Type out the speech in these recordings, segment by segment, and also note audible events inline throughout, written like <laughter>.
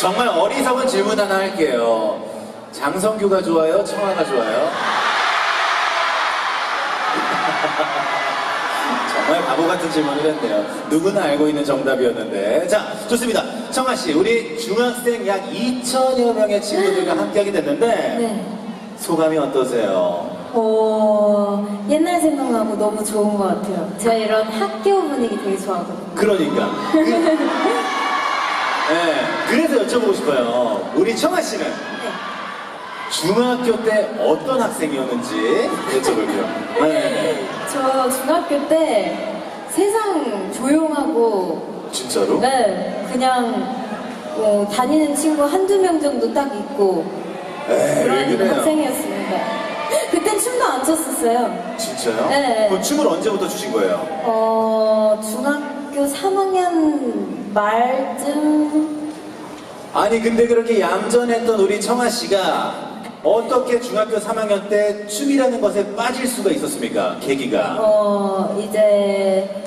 정말 어리석은 질문 하나 할게요. 장성규가 좋아요? 청아가 좋아요? <laughs> 정말 바보 같은 질문을 했네요. 누구나 알고 있는 정답이었는데. 자, 좋습니다. 청아 씨, 우리 중학생 약 2천여 명의 친구들과 함께하게 됐는데 네. 소감이 어떠세요? 어, 옛날 생각나고 너무 좋은 것 같아요. 제가 이런 학교 분위기 되게 좋아하거든요. 그러니까. 그, <laughs> 네, 그래서 여쭤보고 싶어요. 우리 청아 씨는 네. 중학교 때 어떤 학생이었는지 여쭤볼게요. 네, 저 중학교 때 세상 조용하고, 진짜로? 네, 그냥 뭐 다니는 친구 한두 명 정도 딱 있고, 에이, 그런 왜 그래요? 학생이었습니다. 그땐 춤도 안 췄었어요. 진짜요? 네. 그럼 춤을 언제부터 추신 거예요? 어, 중학교 3학년 말쯤 아니 근데 그렇게 얌전했던 우리 청아 씨가 어떻게 중학교 3학년 때 춤이라는 것에 빠질 수가 있었습니까? 계기가. 어 이제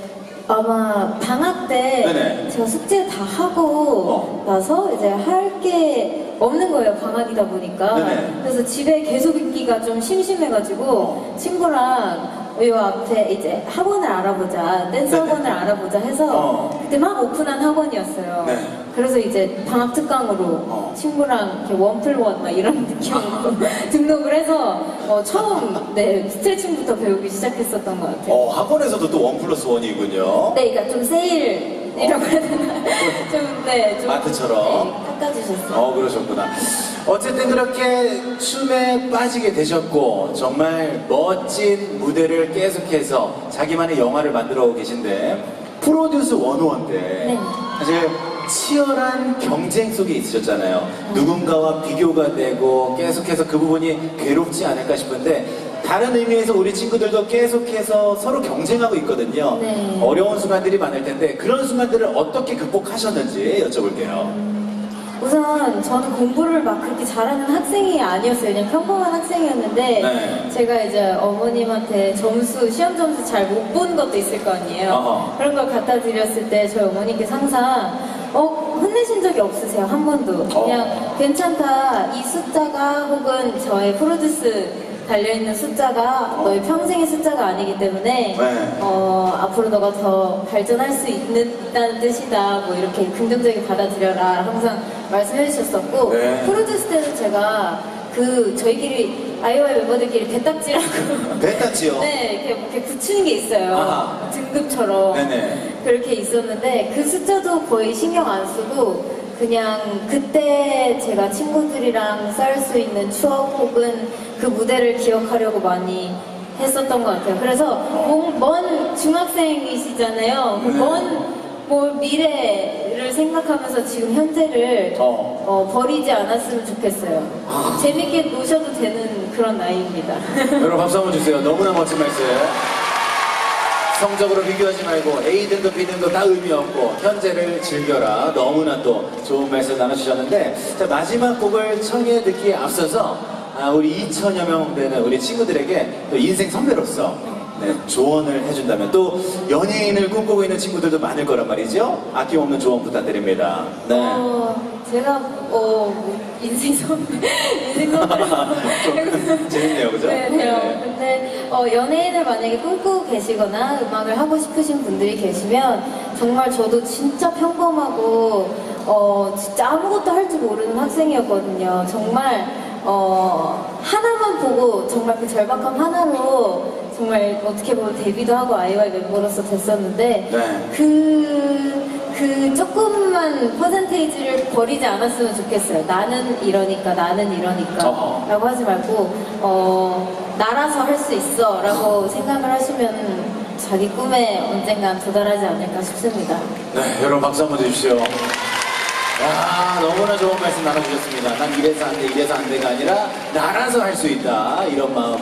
아마 방학 때 네네. 제가 숙제 다 하고 어. 나서 이제 할 게 없는 거예요 방학이다 보니까 네네. 그래서 집에 계속 있기가 좀 심심해가지고 어. 친구랑 요 앞에 이제 학원을 알아보자 댄스. 학원을 알아보자 해서 어. 그때 막 오픈한 학원이었어요 네. 그래서 이제 방학 특강으로 어. 친구랑 이렇게 원플원 막 이런 <laughs> 느낌으로 등록을 해서 어, 처음 네 스트레칭부터 배우기 시작했었던 것 같아요. 어, 학원에서도 또 원 플러스 원이군요. 네, 그러니까 좀 세일 이라고 해야 되나? 좀, 네, 좀. 마트처럼. 네, 깎아주셨어요. 어, 그러셨구나. 어쨌든 그렇게 춤에 빠지게 되셨고, 정말 멋진 무대를 계속해서 자기만의 영화를 만들어 오고 계신데, 프로듀스 101 때, 네. 사실 치열한 경쟁 속에 있으셨잖아요. 누군가와 비교가 되고, 계속해서 그 부분이 괴롭지 않을까 싶은데, 다른 의미에서 우리 친구들도 계속해서 서로 경쟁하고 있거든요. 네. 어려운 순간들이 많을 텐데, 그런 순간들을 어떻게 극복하셨는지 여쭤볼게요. 우선 저는 공부를 막 그렇게 잘하는 학생이 아니었어요. 그냥 평범한 학생이었는데 네. 제가 이제 어머님한테 점수, 시험 점수 잘 못 본 것도 있을 거 아니에요. 어허. 그런 걸 갖다 드렸을 때 저희 어머니께서 항상 어, 혼내신 적이 없으세요. 한 번도. 어. 그냥 괜찮다. 이 숫자가 혹은 저의 프로듀스 달려있는 숫자가 어. 너의 평생의 숫자가 아니기 때문에 네. 어, 앞으로 너가 더 발전할 수 있는, 있다는 뜻이다. 뭐 이렇게 긍정적인 받아들여라. 항상 말씀해 주셨었고, 네. 프로듀스 때는 제가 그 저희끼리 아이오아이 멤버들끼리 대딱지라고 됐다지요? <laughs> 네, 이렇게, 이렇게 붙이는 게 있어요. 아하. 등급처럼. 네네. 그렇게 있었는데 그 숫자도 거의 신경 안 쓰고 그냥 그때 제가 친구들이랑 쌓을 수 있는 추억 혹은 그 무대를 기억하려고 많이 했었던 것 같아요. 그래서 먼, 먼 중학생이시잖아요. 그 네. 먼 뭐, 미래를 생각하면서 지금 현재를 어. 어, 버리지 않았으면 좋겠어요. 재밌게 노셔도 되는 그런 나이입니다. 여러분 박수 한번 주세요. 너무나 멋진 말씀. 성적으로 비교하지 말고 A 등급, B 등급 다 의미 없고 현재를 즐겨라. 너무나 또 좋은 말씀 나눠주셨는데 자, 마지막 곡을 청해 듣기에 앞서서 아, 우리 2천여 명 되는 우리 친구들에게 또 인생 선배로서 네, 조언을 해준다면 또 연예인을 꿈꾸고 있는 친구들도 많을 거란 말이죠. 아낌없는 조언 부탁드립니다. 네. 어, 제가 어, 뭐, 인생 선배, 인생 선배. 좀 재밌네요, 그죠? 네, 네. 근데 어, 연예인을 만약에 꿈꾸고 계시거나 음악을 하고 싶으신 분들이 계시면 정말 저도 진짜 평범하고 어, 진짜 아무것도 할 줄 모르는 학생이었거든요. 정말 어, 하나만 보고 정말 그 절박함 하나로 정말 어떻게 보면 데뷔도 하고 아이와이 멤버로서 됐었는데 네. 그, 그 조금만 퍼센테이지를 버리지 않았으면 좋겠어요. 나는 이러니까, 나는 이러니까. 어허. 라고 하지 말고, 어, 나라서 할 수 있어. 라고 생각을 하시면 자기 꿈에 언젠간 도달하지 않을까 싶습니다. 네, 여러분 박수 한번 주십시오. 야, 너무나 좋은 말씀 나눠주셨습니다. 난 이래서 안 돼, 이래서 안 돼가 아니라 나라서 할 수 있다. 이런 마음